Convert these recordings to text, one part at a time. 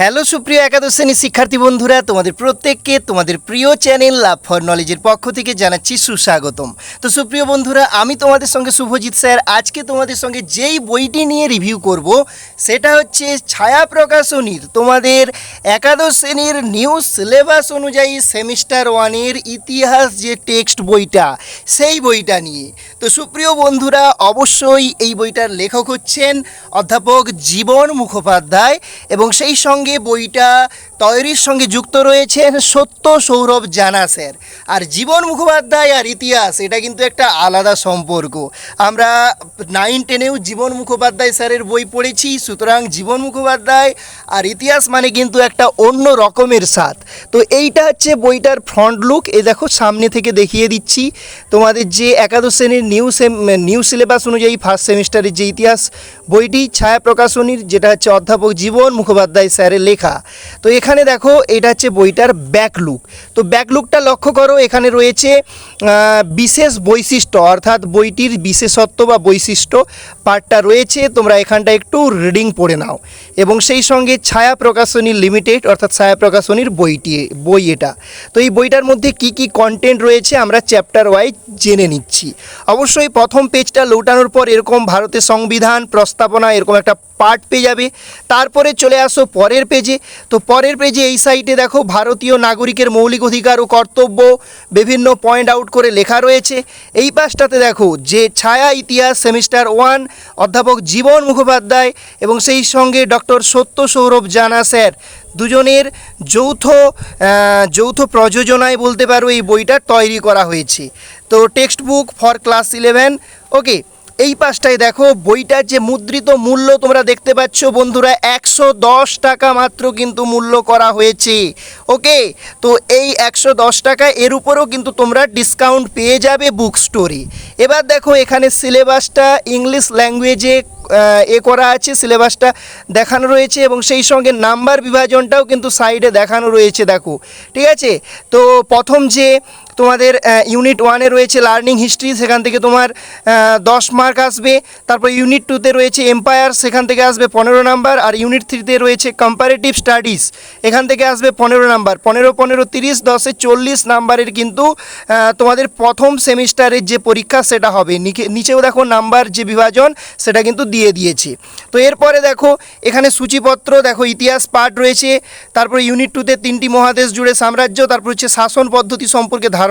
Hello সুপ্রিয় একাদশ শ্রেণির শিক্ষার্থী বন্ধুরা, তোমাদের প্রত্যেককে তোমাদের প্রিয় চ্যানেল লাভ ফর নলেজের পক্ষ থেকে জানাচ্ছি সুস্বাগতম। তো সুপ্রিয় বন্ধুরা, আমি তোমাদের সঙ্গে শুভজিৎ স্যার। আজকে তোমাদের সঙ্গে যেই বইটি নিয়ে রিভিউ করব, সেটা হচ্ছে ছায়া প্রকাশনীর তোমাদের একাদশ শ্রেণির নিউ সিলেবাস অনুযায়ী সেমিস্টার ওয়ানের ইতিহাস যে টেক্সট বইটা, সেই বইটা নিয়ে। তো সুপ্রিয় বন্ধুরা, অবশ্যই এই বইটার লেখক হচ্ছেন অধ্যাপক জীবন মুখোপাধ্যায় এবং সেই সঙ্গে বইটা তৈরির সঙ্গে যুক্ত রয়েছেন সত্য সৌরভ জানা স্যার আর জীবন মুখোপাধ্যায় আর ইতিহাস, এটা কিন্তু একটা আলাদা সম্পর্ক। আমরা নাইন টেনেও জীবন মুখোপাধ্যায় স্যারের বই পড়েছি, সুতরাং জীবন মুখোপাধ্যায় আর ইতিহাস মানে কিন্তু একটা অন্য রকমের স্বাদ। তো এইটা হচ্ছে বইটার ফ্রন্ট লুক এ দেখো সামনে থেকে দেখিয়ে দিচ্ছি। তোমাদের যে একাদশ শ্রেণির নিউ সেম নিউ সিলেবাস অনুযায়ী ফার্স্ট সেমিস্টারের যে ইতিহাস, বইটি ছায়া প্রকাশনীর, যেটা হচ্ছে অধ্যাপক জীবন মুখোপাধ্যায় স্যারের লেখা। তো এখানে দেখো, এটা হচ্ছে বইটার ব্যাক লুক তো ব্যাক লুকটা লক্ষ্য করো, এখানে রয়েছে বিশেষ বৈশিষ্ট্য, অর্থাৎ বইটির বিশেষত্ব বা বৈশিষ্ট্য পার্টটা রয়েছে, তোমরা এখানটা একটু রিডিং পড়ে নাও। এবং সেই সঙ্গে ছায়া প্রকাশনী লিমিটেড অর্থাৎ ছায়া প্রকাশনীর বইটি, বই এটা। তো এই বইটার মধ্যে কি কি কন্টেন্ট রয়েছে, আমরা চ্যাপ্টার ওয়াইজ জেনে নিচ্ছি। অবশ্যই প্রথম পেজটা লৌটানোর পর এরকম ভারতের সংবিধান, প্রস্তাবনা, এরকম একটা পার্ট পেয়ে যাবে। তারপরে চলে আসো পরের পেজে তো পরের পেজে এই সাইটে দেখো ভারতীয় নাগরিকের মৌলিক অধিকার ও কর্তব্য, বিভিন্ন পয়েন্ট আউট করে লেখা রয়েছে। এই পাশটাতে দেখো যে ছায়া ইতিহাস সেমিস্টার ওয়ান অধ্যাপক জীবন মুখোপাধ্যায় এবং সেই সঙ্গে ডক্টর সত্য সৌরভ জানা স্যার দুজনের যৌথ যৌথ প্রযোজনায় বলতে পারো এই বইটা তৈরি করা হয়েছে। তো text book for class eleven okay এই পাশটায় দেখো, বইটার যে মুদ্রিত মূল্য তোমরা দেখতে পাচ্ছ বন্ধুরা, একশো দশ টাকা মাত্র কিন্তু মূল্য করা হয়েছে। ওকে? তো এই একশো দশ টাকা, এর উপরেও কিন্তু তোমরা ডিসকাউন্ট পেয়ে যাবে বুক স্টোরে এবার দেখো, এখানে সিলেবাসটা ইংলিশ ল্যাঙ্গুয়েজে এ করা আছে সিলেবাসটা দেখানো রয়েছে এবং সেই সঙ্গে নাম্বার বিভাজনটাও কিন্তু সাইডে দেখানো রয়েছে, দেখো। ঠিক আছে? তো প্রথম যে তোমাদের ইউনিট ওয়ানে রয়েছে লার্নিং হিস্ট্রি সেখান থেকে তোমার দশ মার্ক আসবে। তারপর ইউনিট টুতে রয়েছে এম্পায়ার সেখান থেকে আসবে পনেরো নাম্বার আর ইউনিট থ্রিতে রয়েছে কম্পারেটিভ স্টাডিজ এখান থেকে আসবে পনেরো নাম্বার পনেরো পনেরো, তিরিশ, দশে চল্লিশ নাম্বারের কিন্তু তোমাদের প্রথম সেমিস্টারের যে পরীক্ষা, সেটা হবে। নিচেও দেখো নাম্বার যে বিভাজন, সেটা কিন্তু দিয়ে দিয়েছে। তো এরপরে দেখো, এখানে সূচিপত্র, দেখো ইতিহাস পার্ট রয়েছে। তারপরে ইউনিট টুতে তিনটি মহাদেশ জুড়ে সাম্রাজ্য, তারপর হচ্ছে শাসন পদ্ধতি সম্পর্কে ধারণা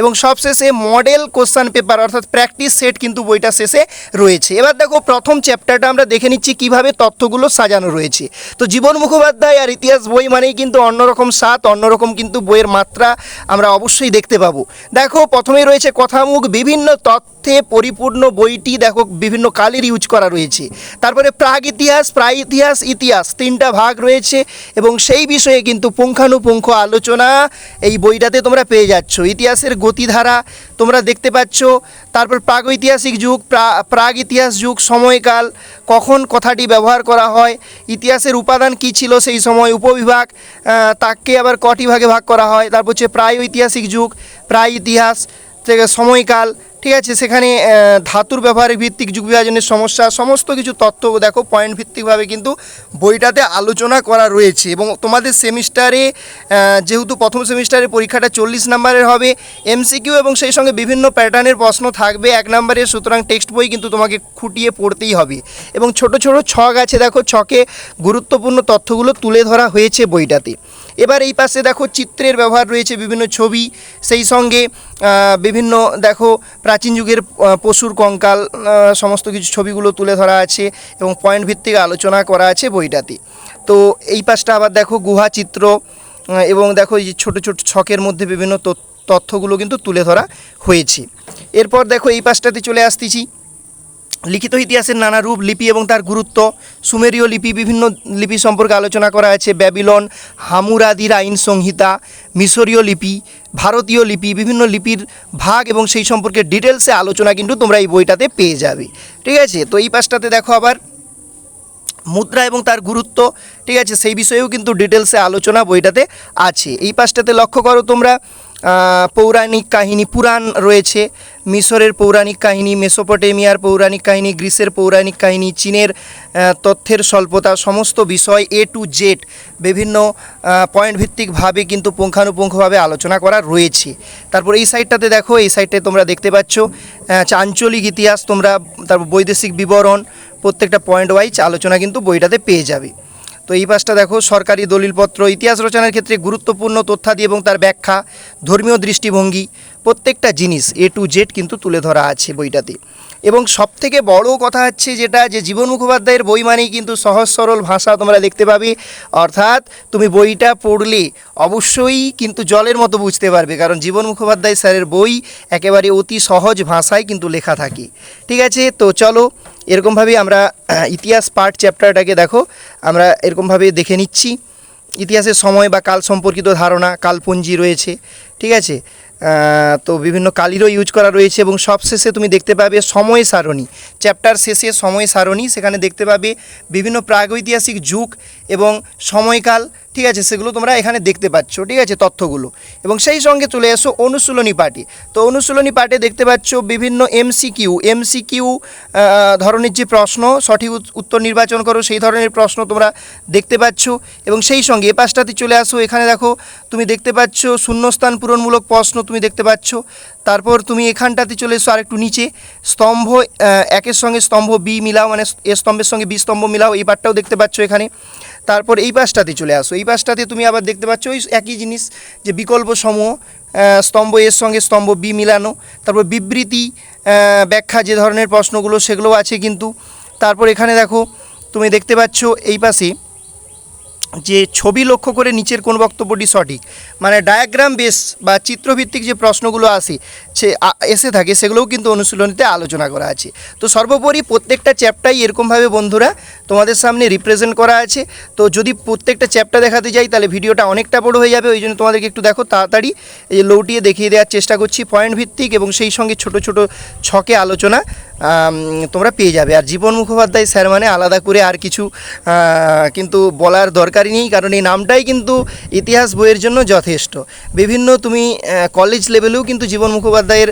এবং সবশেষে মডেল কোশ্চান পেপার অর্থাৎ প্র্যাকটিস সেট কিন্তু বইটা শেষে রয়েছে। এবার দেখো প্রথম চ্যাপ্টারটা আমরা দেখে নিচ্ছি কীভাবে তথ্যগুলো সাজানো রয়েছে। তো জীবন মুখোপাধ্যায় আর ইতিহাস বই মানেই কিন্তু অন্যরকম স্বাদ, অন্যরকম কিন্তু বইয়ের মাত্রা আমরা অবশ্যই দেখতে পাবো। দেখো প্রথমেই রয়েছে কথামুখ, বিভিন্ন তথ্যে পরিপূর্ণ বইটি দেখো বিভিন্ন কালের ইউজ করা রয়েছে। তারপরে প্রাগ ইতিহাস, প্রায় ইতিহাস ইতিহাস তিনটা ভাগ রয়েছে এবং সেই বিষয়ে কিন্তু পুঙ্খানুপুঙ্খ আলোচনা এই বইটাতে তোমরা পেয়ে যাচ্ছ। ইতিহাসের গতিধারা তোমরা দেখতে পাচ্ছ। তারপর প্রাগৈতিহাসিক যুগ, প্রা- প্রাগ ইতিহাস যুগ, সময়কাল, কখন কথাটি ব্যবহার করা হয়, ইতিহাসের উপাদান কী ছিল সেই সময়, উপবিভাগ তাকে আবার কটি ভাগে ভাগ করা হয়, তারপর হচ্ছে প্রায় ঐতিহাসিক যুগ প্রায় ইতিহাস সময়কাল ঠিক আছে, সেখানে ধাতুর ব্যবহারে ভিত্তিক যুগ বিভাজনের সমস্যা, সমস্ত কিছু তথ্য দেখো পয়েন্ট ভিত্তিকভাবে কিন্তু বইটাতে আলোচনা করা রয়েছে এবং তোমাদের সেমিস্টারে যেহেতু প্রথম সেমিস্টারে পরীক্ষাটা চল্লিশ নাম্বারের হবে এমসিকিউ এবং সেই সঙ্গে বিভিন্ন প্যাটার্নের প্রশ্ন থাকবে, এক নম্বরের সুতরাং টেক্সট বই কিন্তু তোমাকে খুঁটিয়ে পড়তেই হবে এবং ছোট ছোট ছক আছে, দেখো, ছকে গুরুত্বপূর্ণ তথ্যগুলো তুলে ধরা হয়েছে বইটাতে। এবার এই পাশে দেখো চিত্রের ব্যবহার রয়েছে বিভিন্ন ছবি। সেই সঙ্গে বিভিন্ন দেখো প্রাচীন যুগের পশুর কঙ্কাল সমস্ত কিছু ছবিগুলো তুলে ধরা আছে এবং পয়েন্ট ভিত্তিক আলোচনা করা আছে বইটাতে। তো এই পাশটা আবার দেখো গুহা চিত্র এবং দেখো এই ছোটো ছোটো ছকের মধ্যে বিভিন্ন তথ্য- তথ্যগুলো কিন্তু তুলে ধরা হয়েছে। এরপর দেখো এই পাশটাতে চলে আসতেছি। লিখিত ইতিহাসের নানা রূপ, লিপি এবং তার গুরুত্ব। সুমেরীয় লিপি বিভিন্ন লিপি সম্পর্কে আলোচনা করা আছে। ব্যাবিলন হামুরাদির আইন সংহিতা, মিশরীয় লিপি, ভারতীয় লিপি, বিভিন্ন লিপির ভাগ এবং সেই সম্পর্কে ডিটেলসে আলোচনা কিন্তু তোমরা এই বইটাতে পেয়ে যাবে। ঠিক আছে? তো এই পাশটাতে দেখো আবার মুদ্রা এবং তার গুরুত্ব। ঠিক আছে? সেই বিষয়েও কিন্তু ডিটেলসে আলোচনা বইটাতে আছে। এই পাশটাতে লক্ষ্য করো তোমরা পৌরাণিক কাহিনী পুরাণ রয়েছে। মিশরের পৌরাণিক কাহিনী, মেসোপটেমিয়ার পৌরাণিক কাহিনী, গ্রিসের পৌরাণিক কাহিনী, চীনের তথ্যের স্বল্পতা, সমস্ত বিষয় এ টু জেড বিভিন্ন পয়েন্ট ভিত্তিকভাবে কিন্তু পুঙ্খানুপুঙ্খভাবে আলোচনা করা রয়েছে। তারপর এই সাইডটাতে দেখো, এই সাইডটায় তোমরা দেখতে পাচ্ছ আঞ্চলিক ইতিহাস তোমরা, তারপর বৈদেশিক বিবরণ, প্রত্যেকটা পয়েন্ট ওয়াইজ আলোচনা কিন্তু বইটাতে পেয়ে যাবে। তো এই পাশটা দেখো, সরকারি দলিলপত্র, ইতিহাস রচনার ক্ষেত্রে গুরুত্বপূর্ণ তথ্যাদি এবং তার ব্যাখ্যা, ধর্মীয় দৃষ্টিভঙ্গি, প্রত্যেকটা জিনিস এ টু জেড কিন্তু তুলে ধরা আছে বইটাতে। এবং সবথেকে বড় কথা হচ্ছে যেটা, যে জীবন মুখোপাধ্যায়ের বই মানেই কিন্তু সহজ সরল ভাষা তোমরা দেখতে পাবে। অর্থাৎ তুমি বইটা পড়লে অবশ্যই কিন্তু জলের মতো বুঝতে পারবে, কারণ জীবন মুখোপাধ্যায় স্যারের বই একেবারে অতি সহজ ভাষায় কিন্তু লেখা থাকে। ঠিক আছে, তো চলো এরকমভাবে আমরা ইতিহাস পার্ট চ্যাপ্টারটাকে দেখো, আমরা এরকমভাবে দেখে নিচ্ছি। ইতিহাসের সময় বা কাল সম্পর্কিত ধারণা, কালপুঞ্জি রয়েছে, ঠিক আছে? তো বিভিন্ন কালিরও ইউজ করা রয়েছে এবং সবশেষে তুমি দেখতে পাবে সময় সারণী। চ্যাপ্টার শেষে সময় সারণী, সেখানে দেখতে পাবে বিভিন্ন প্রাগৈতিহাসিক যুগ এবং সময়কাল, ঠিক আছে, সেগুলো তোমরা এখানে দেখতে পাচ্ছ, ঠিক আছে, তথ্যগুলো। এবং সেই সঙ্গে চলে এসো অনুশীলনী পার্টি তো অনুশীলনী পাঠে দেখতে পাচ্ছ বিভিন্ন এমসিকিউ এমসিকিউ ধরনের যে প্রশ্ন, সঠিক উত্তর নির্বাচন করো, সেই ধরনের প্রশ্ন তোমরা দেখতে পাচ্ছ। এবং সেই সঙ্গে এ পাশটাতে চলে আসো, এখানে দেখো, তুমি দেখতে পাচ্ছ শূন্যস্থান পূরণমূলক প্রশ্ন তুমি দেখতে পাচ্ছ। তারপর তুমি এখানটাতে চলে এসো আরেকটু নিচে। স্তম্ভ একের সঙ্গে স্তম্ভ, বি মিলাও মানে এ স্তম্ভের সঙ্গে বি স্তম্ভ মিলাও, এই পাঠটাও দেখতে পাচ্ছ এখানে। তারপর এই পাশটাতে চলে আসো। এই পাশটাতে তুমি আবার দেখতে পাচ্ছ ওই একই জিনিস, যে বিকল্প সমূহ স্তম্ভ এর সঙ্গে স্তম্ভ, বি মিলানো, তারপর বিবৃতি ব্যাখ্যা, যে ধরনের প্রশ্নগুলো সেগুলোও আছে কিন্তু। তারপর এখানে দেখো, তুমি দেখতে পাচ্ছ এই পাশে যে ছবি লক্ষ্য করে নিচের কোন বক্তব্যটি সঠিক মানে ডায়াগ্রাম বেস বা চিত্রভিত্তিক যে প্রশ্নগুলো আসে, সে এসে থাকে, সেগুলোও কিন্তু অনুশীলনীতে আলোচনা করা আছে। তো সর্বোপরি প্রত্যেকটা চ্যাপ্টারই এরকমভাবে বন্ধুরা তোমাদের সামনে রিপ্রেজেন্ট করা আছে। তো যদি প্রত্যেকটা চ্যাপ্টার দেখাতে যাই, তাহলে ভিডিওটা অনেকটা বড় হয়ে যাবে, ওই জন্য তোমাদেরকে একটু দেখো, তাড়াতাড়ি এই লৌটিয়ে দেখিয়ে দেওয়ার চেষ্টা করছি পয়েন্ট ভিত্তিক এবং সেই সঙ্গে ছোট ছোট ছকে আলোচনা। তোমরা পেয়ে যাবে। আর জীবন মুখোপাধ্যায় স্যার মানে আলাদা করে আর কিছু কিন্তু বলার দরকারই নেই, কারণ এই নামটাই কিন্তু ইতিহাস বইয়ের জন্য যথেষ্ট। বিভিন্ন তুমি কলেজ লেভেলেও কিন্তু জীবন মুখোপাধ্যায়ের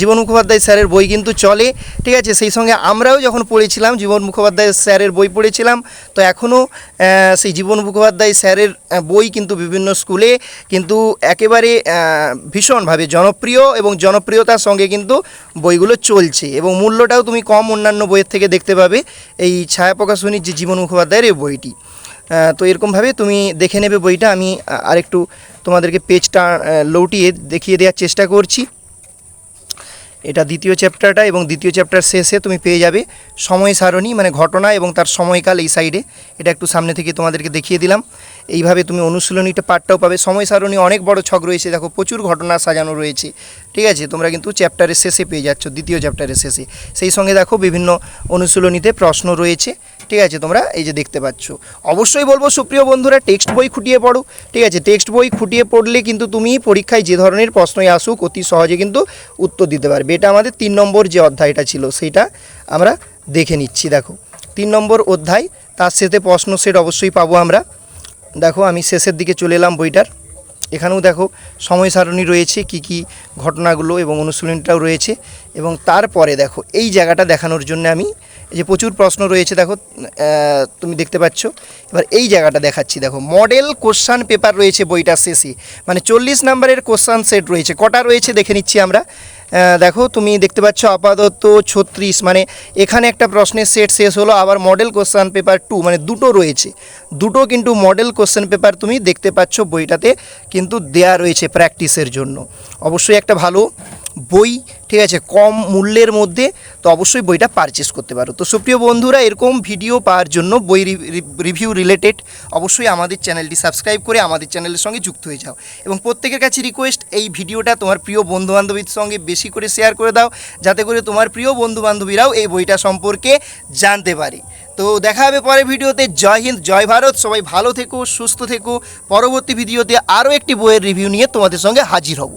জীবন মুখোপাধ্যায় স্যারের বই কিন্তু চলে। ঠিক আছে? সেই সঙ্গে আমরাও যখন পড়েছিলাম, জীবন মুখোপাধ্যায় স্যারের বই পড়েছিলাম, তো এখনও সেই জীবন মুখোপাধ্যায় স্যারের বই কিন্তু বিভিন্ন স্কুলে কিন্তু একেবারে ভীষণভাবে জনপ্রিয় এবং জনপ্রিয়তার সঙ্গে কিন্তু বইগুলো চলছে এবং মূল্যটাও তুমি কম অন্যান্য বইয়ের থেকে দেখতে পাবে। এই ছায়া প্রকাশনীর যে জীবন মুখোপাধ্যায়ের এই বইটি। তো এরকমভাবে তুমি দেখে নেবে বইটা। আমি আরেকটু তোমাদেরকে পেজটা লৌটিয়ে দেখিয়ে দেওয়ার চেষ্টা করছি। এটা দ্বিতীয় চ্যাপ্টারটা এবং দ্বিতীয় চ্যাপ্টার শেষে তুমি পেয়ে যাবে সময় সারণী মানে ঘটনা এবং তার সময়কাল এই সাইডে এটা একটু সামনে থেকে তোমাদেরকে দেখিয়ে দিলাম। এইভাবে তুমি অনুশীলনীটা পাঠটাও পাবে। সময় সারণী অনেক বড় ছক রয়েছে। দেখো, প্রচুর ঘটনা সাজানো রয়েছে। ঠিক আছে? তোমরা কিন্তু চ্যাপ্টারের শেষে পেয়ে যাচ্ছ, দ্বিতীয় চ্যাপ্টারের শেষে। সেই সঙ্গে দেখো, বিভিন্ন অনুশীলনীতে প্রশ্ন রয়েছে। ঠিক আছে, তোমরা এই যে দেখতে পাচ্ছ। অবশ্যই বলব, সুপ্রিয় বন্ধুরা টেক্সট বই খুঁটিয়ে পড়ো, ঠিক আছে? টেক্সট বই খুঁটিয়ে পড়লে কিন্তু তুমি পরীক্ষায় যে ধরনের প্রশ্নই আসুক, অতি সহজে কিন্তু উত্তর দিতে পারবে। এটা আমাদের তিন নম্বর যে অধ্যায়টা ছিল, সেইটা আমরা দেখে নিচ্ছি। দেখো, তিন নম্বর অধ্যায়, তার সাথে প্রশ্ন সেট অবশ্যই পাবো আমরা। দেখো, আমি শেষের দিকে চলে এলাম বইটার। এখানেও দেখো সময় সারণী রয়েছে, কি কি ঘটনাগুলো এবং অনুশীলনটাও রয়েছে এবং তারপরে দেখো এই জায়গাটা দেখানোর জন্য আমি এই যে প্রচুর প্রশ্ন রয়েছে দেখো তুমি দেখতে পাচ্ছ। এবার এই জায়গাটা দেখাচ্ছি দেখো মডেল কোশ্চান পেপার রয়েছে বইটার শেষে মানে চল্লিশ নাম্বারের কোশ্চান সেট রয়েছে, কটা রয়েছে দেখে নিচ্ছি আমরা। দেখো, তুমি দেখতে পাচ্ছ আপাতত ছত্রিশ মানে এখানে একটা প্রশ্নের সেট শেষ হলো, আবার মডেল কোশ্চান পেপার টু মানে দুটো রয়েছে। দুটো কিন্তু মডেল কোশ্চেন পেপার তুমি দেখতে পাচ্ছ বইটাতে কিন্তু দেয়া রয়েছে প্র্যাকটিসের জন্য। অবশ্যই একটা ভালো বই, ঠিক আছে, কম মূল্যের মধ্যে, তো অবশ্যই বইটা পারচেস করতে পারো। তো সুপ্রিয় বন্ধুরা, এরকম ভিডিও পাওয়ার জন্য বই রিভিউ রিলেটেড অবশ্যই আমাদের চ্যানেলটি সাবস্ক্রাইব করে আমাদের চ্যানেলের সঙ্গে যুক্ত হয়ে যাও। এবং প্রত্যেকের কাছে রিকোয়েস্ট এই ভিডিওটা তোমার প্রিয় বন্ধুবান্ধবীর সঙ্গে বেশি করে শেয়ার করে দাও, যাতে করে তোমার প্রিয় বন্ধুবান্ধবীরাও এই বইটা সম্পর্কে জানতে পারে। তো দেখা হবে পরের ভিডিওতে জয় হিন্দ, জয় ভারত। সবাই ভালো থেকো, সুস্থ থেকো। পরবর্তী ভিডিওতে আরও একটি বইয়ের রিভিউ নিয়ে তোমাদের সঙ্গে হাজির হব।